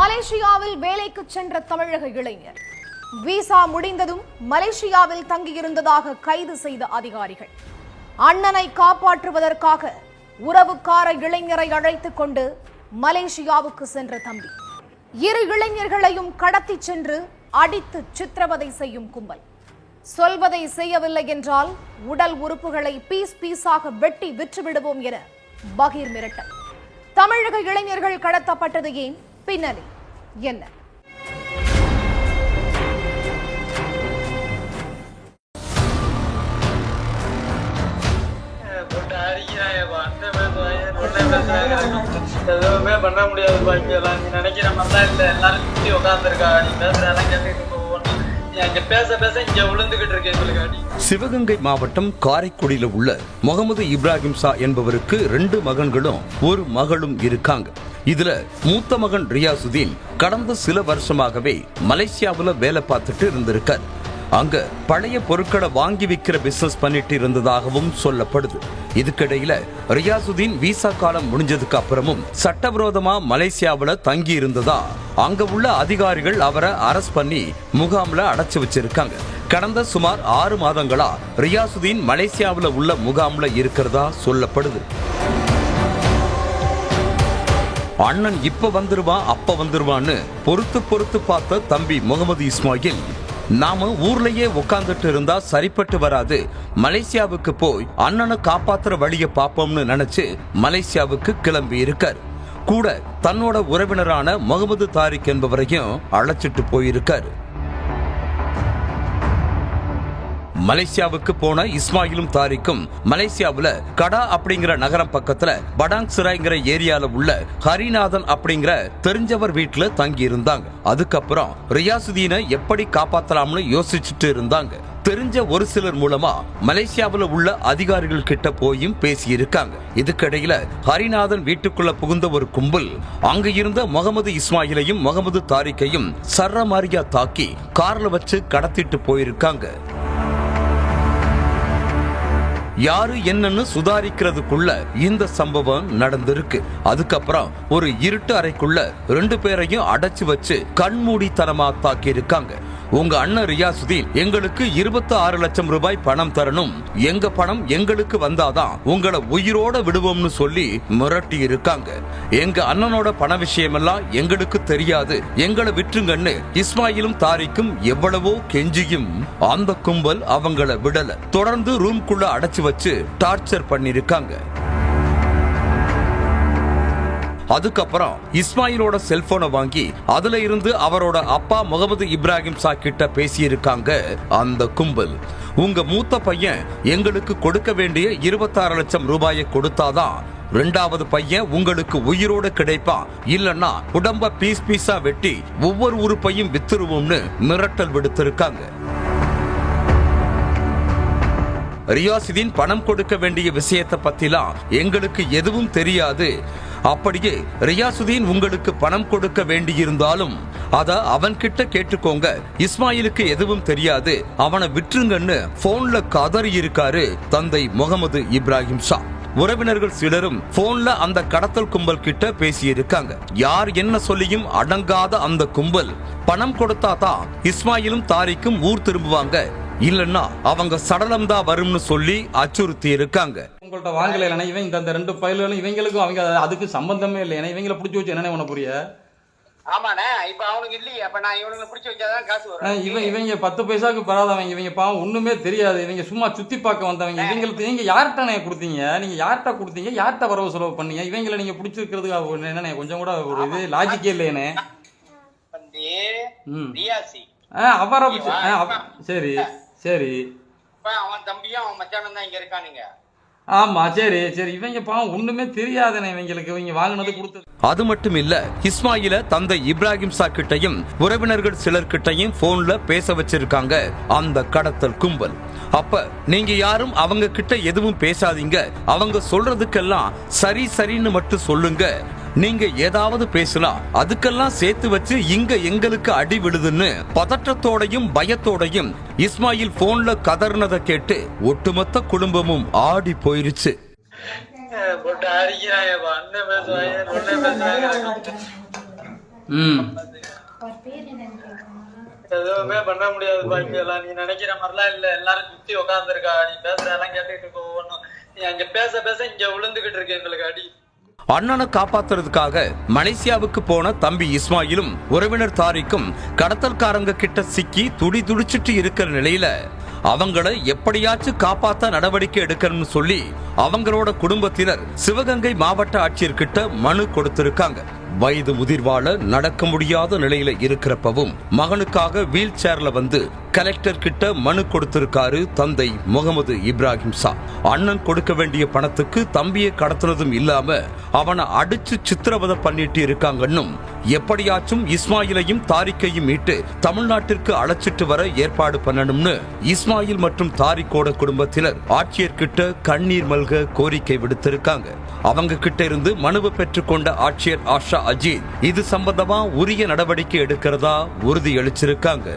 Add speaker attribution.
Speaker 1: மலேசியாவில் வேலைக்கு சென்ற தமிழக இளைஞர். விசா முடிந்ததும் மலேசியாவில் தங்கியிருந்ததாக கைது செய்த அதிகாரிகள். அண்ணனை காப்பாற்றுவதற்காக உறவுக்கார இளைஞரை அழைத்துக் கொண்டு மலேசியாவுக்கு சென்ற தம்பி. இரு இளைஞர்களையும் கடத்தி சென்று அடித்து சித்திரவதை செய்யும் கும்பல். சொல்வதை செய்யவில்லை என்றால் உடல் உறுப்புகளை பீஸ் பீஸாக வெட்டி விற்றுவிடுவோம் என பகீர் மிரட்டல். தமிழக இளைஞர்கள் கடத்தப்பட்டது ஏன்? பின்னணி என்ன?
Speaker 2: எதுவுமே பண்ண முடியாது பாக்கியெல்லாம் நீ நினைக்கிற மாதிரிலாம் இல்லை. எல்லாரும் சுற்றி உட்காந்துருக்கா நீ பேசுறதெல்லாம் கேட்டுட்டு
Speaker 3: சிவகங்கை மாவட்டம் காரைக்குடியில உள்ள முகமது இப்ராஹிம் ஷா என்பவருக்கு ரெண்டு மகன்களும் ஒரு மகளும் இருக்காங்க. இதுல மூத்த மகன் ரியாசுதீன் கடந்த சில வருஷமாகவே மலேசியாவில் வேலை பார்த்துட்டு இருந்திருக்கார். அங்க பழைய பொருட்களை வாங்கி விற்கிற பிசினஸ் பண்ணிட்டு இருந்ததாகவும் சொல்லப்படுது. இதுக்கிடையில ரியாசுதீன் விசா காலம் முடிஞ்சதுக்கு அப்புறமும் சட்டவிரோதமா மலேசியாவுல தங்கி இருந்ததா அங்க உள்ள அதிகாரிகள் அவரை அரஸ்ட் பண்ணி முகாம்ல அடைச்சு வச்சிருக்காங்க. கடந்த சுமார் ஆறு மாதங்களா ரியாசுதீன் மலேசியாவில் உள்ள முகாம்ல இருக்கிறதா சொல்லப்படுது. அண்ணன் இப்ப வந்துருவான் அப்ப வந்துருவான்னு பொறுத்து பொறுத்து பார்த்த தம்பி முகமது இஸ்மாயில் நாம ஊர்லயே உட்கார்ந்துட்டு இருந்தா சரிப்பட்டு வராது. மலேசியாவுக்கு போய் அண்ணனை காப்பாத்துற வழிய பாப்போம்னு நினைச்சு மலேசியாவுக்கு கிளம்பி இருக்கார். கூட தன்னோட உறவினரான முகமது தாரிக் என்பவரையும் அழைச்சிட்டு போயிருக்காரு. மலேசியாவுக்கு போன இஸ்மாயிலும் தாரிக்கும். மலேசியாவுல கடா அப்படிங்கிற நகரம் பக்கத்துல படாங் சிராய்ங்கிற ஏரியால உள்ள ஹரிநாதன் அப்படிங்கிற தெரிஞ்சவர் வீட்டுல தங்கி இருந்தாங்க அதுக்கப்புறம் ரியாசுதீனை எப்படி காப்பாத்தலாம்னு யோசிச்சுட்டு இருந்தாங்க. தெரிஞ்ச ஒரு சிலர் மூலமா மலேசியாவில் உள்ள அதிகாரிகள் கிட்ட போயும் பேசியிருக்காங்க. இதுக்கிடையில ஹரிநாதன் வீட்டுக்குள்ள புகுந்த ஒரு கும்பல் அங்க இருந்த முகமது இஸ்மாயிலையும் முகமது தாரிக்கையும் சர்ரமாரியா தாக்கி கார்ல வச்சு கடத்திட்டு போயிருக்காங்க. யாரு என்னன்னு சுதாரிக்கிறதுக்குள்ள இந்த சம்பவம் நடந்திருக்கு. அதுக்கப்புறம் ஒரு இருட்டு அறைக்குள்ள ரெண்டு பேரையும் அடைச்சு வச்சு கண்மூடித்தனமா தாக்கி இருக்காங்க உங்க அண்ணன் ரியாசுதீன் எங்களுக்கு இருபத்தி ஆறு லட்சம் ரூபாய் பணம் தரணும். எங்க பணம் எங்களுக்கு வந்தாதான் உங்களை உயிரோட விடுவோம்னு சொல்லி மிரட்டி இருக்காங்க. எங்க அண்ணனோட பண விஷயமெல்லாம் எங்களுக்கு தெரியாது. எங்களை விட்டுருங்கன்னு இஸ்மாயிலும் தாரிக்கும் எவ்வளவோ கெஞ்சியும் அந்த கும்பல் அவங்கள விடல. தொடர்ந்து ரூம்குள்ள அடைச்சு வச்சு டார்ச்சர் பண்ணிருக்காங்க. அதுக்கப்புறம் இஸ்மாயிலோட செல்போனை வாங்கி அதுல இருந்து அவரோட அப்பா முகமது இப்ராஹிம் சா கிட்ட பேசியிருக்காங்க அந்த கும்பல். உங்க மூத்த பையன் எங்களுக்கு கொடுக்க வேண்டிய இருபத்தாறு லட்சம் ரூபாயை கொடுத்தாதான் ரெண்டாவது பையன் உங்களுக்கு உயிரோடு கிடைப்பான் இல்லனா உடம்ப பீஸ் பீஸா வெட்டி ஒவ்வொரு உறுப்பையும் வித்துருவோம்னு மிரட்டல் விடுத்திருக்காங்க. ரியாசிதீன் பணம் கொடுக்க வேண்டிய விஷயத்தை பத்திலாம் எங்களுக்கு எதுவும் தெரியாது. அப்படியே ரியாசுதீன் உங்களுக்கு பணம் கொடுக்க வேண்டியிருந்தாலும் அத அவன்கிட்ட கேட்டுக்கோங்க. இஸ்மாயிலுக்கு எதுவும் தெரியாது. அவனை விட்டுருங்கன்னு போன்ல கதறி இருக்காரு தந்தை முகமது இப்ராஹிம் ஷா. உறவினர்கள் சிலரும் போன்ல அந்த கடத்தல் கும்பல் கிட்ட பேசியிருக்காங்க. யார் என்ன சொல்லியும் அடங்காத அந்த கும்பல். பணம் கொடுத்தா தான் இஸ்மாயிலும் தாரிக்கும் ஊர் திரும்புவாங்க. இல்லைன்னா அவங்க சடலம் தான் வரும்னு சொல்லி அச்சுறுத்தி இருக்காங்க
Speaker 4: உங்கள்ட்ட வாங்கல இல்லைனா இவன் இந்த ரெண்டு பயிலும் இவங்களுக்கும் அவங்க அதுக்கு சம்பந்தமே இல்லை. ஏன்னா இவங்களை பிடிச்சி வச்சு என்னென்ன பண்ண புரிய?
Speaker 2: ஆமாண்ணே இப்ப அவனுக்கு இல்லையே. அப்ப நான் இவனுக்கு பிடிச்சி வச்சாதான் காசு வரும்.
Speaker 4: இவன் இவங்க பத்து பைசாவுக்கு பெறாதவங்க இவங்க பாவம் ஒண்ணுமே தெரியாது. இவங்க சும்மா சுத்தி பார்க்க வந்தவங்க. இவங்களுக்கு நீங்க யார்கிட்ட கொடுத்தீங்க? நீங்க யார்கிட்ட கொடுத்தீங்க? யார்கிட்ட வரவு செலவு பண்ணீங்க? இவங்களை நீங்க பிடிச்சிருக்கிறதுக்கு என்னண்ணே? கொஞ்சம் கூட ஒரு இது லாஜிக்கே ஆ அவரை சரி சரி.
Speaker 2: அவன் தம்பியும் அவன் மச்சானும் தான் இங்க இருக்கானுங்க.
Speaker 4: ஆமா சரி சரி. இவங்க பாவம் ஒண்ணுமே தெரியாதுண்ணே இவங்களுக்கு. இவங்க வாங்கினது கொடுத்தது.
Speaker 3: அது மட்டும் இல்ல இஸ்மாயில தந்தை இப்ராஹிம் சா கிட்டையும் உறவினர்கள் சிலர் கிட்டையும் போன்ல பேச வச்சிருக்காங்க. அந்த கடத்தல் கும்பல். அப்ப நீங்க யாரும் அவங்க கிட்ட எதுவும் பேசாதீங்க. அவங்க சொல்றதுக்கெல்லாம் சரி சரின்னு மட்டும் சொல்லுங்க. நீங்க ஏதாவது பேசலாம் அதுக்கெல்லாம் சேர்த்து வச்சு இங்க எங்களுக்கு அடி விழுதுன்னு பதற்றத்தோடையும் பயத்தோடையும் இஸ்மாயில் போன்ல கதர்னதை கேட்டு ஒட்டுமொத்த குடும்பமும் ஆடி போயிருச்சு.
Speaker 2: எதுவுமே பண்ண முடியாது பாக்கியெல்லாம் நீ நினைக்கிற மாதிரிலாம் இல்ல. எல்லாரும் சுத்தி உட்காந்துருக்கா நீ பேசுற எல்லாம் கேட்டுட்டு இருக்க ஒவ்வொன்றும் நீ அங்க பேச பேச இங்க விழுந்துகிட்டு இருக்கு எங்களுக்கு அடி.
Speaker 3: அண்ணனை காப்பாத்துறதுக்காக மலேசியாவுக்கு போன தம்பி இஸ்மாயிலும் உறவினர் தாரிக்கும் கடத்தல்காரங்க கிட்ட சிக்கி துடி துடிச்சிட்டு இருக்கிற நிலையில அவங்கள எப்படியாச்சும் காப்பாத்த நடவடிக்கை எடுக்கணும்னு சொல்லி அவங்களோட குடும்பத்தினர் சிவகங்கை மாவட்ட ஆட்சியர்கிட்ட மனு கொடுத்திருக்காங்க. வயது முதிர்வால நடக்க முடியாத நிலையில இருக்கிறப்பவும் மகனுக்காக வீல் சேர்ல வந்து கலெக்டர் கிட்ட மனு கொடுத்திருக்காரு தந்தை முகமது இப்ராஹிம் சா அண்ணன் கொடுக்க வேண்டிய பணத்துக்கு தம்பியை கடத்துனதும் இல்லாம அவனை அடிச்சு சித்திரவதை பண்ணிட்டு இருக்காங்கன்னும் எப்படியாச்சும் இஸ்மாயிலையும் தாரிக்கையும் மீட்டு தமிழ்நாட்டிற்கு அழைச்சிட்டு வர ஏற்பாடு பண்ணணும்னு இஸ்மாயில் மற்றும் தாரிக்கோட குடும்பத்தினர் ஆட்சியர்கிட்ட கண்ணீர் மல்க கோரிக்கை விடுத்திருக்காங்க. அவங்க கிட்ட இருந்து மனுவை பெற்றுக்கொண்ட ஆட்சியர் ஆஷா அஜித் இது சம்பந்தமா உரிய நடவடிக்கை எடுக்கிறதா உறுதியளிச்சிருக்காங்க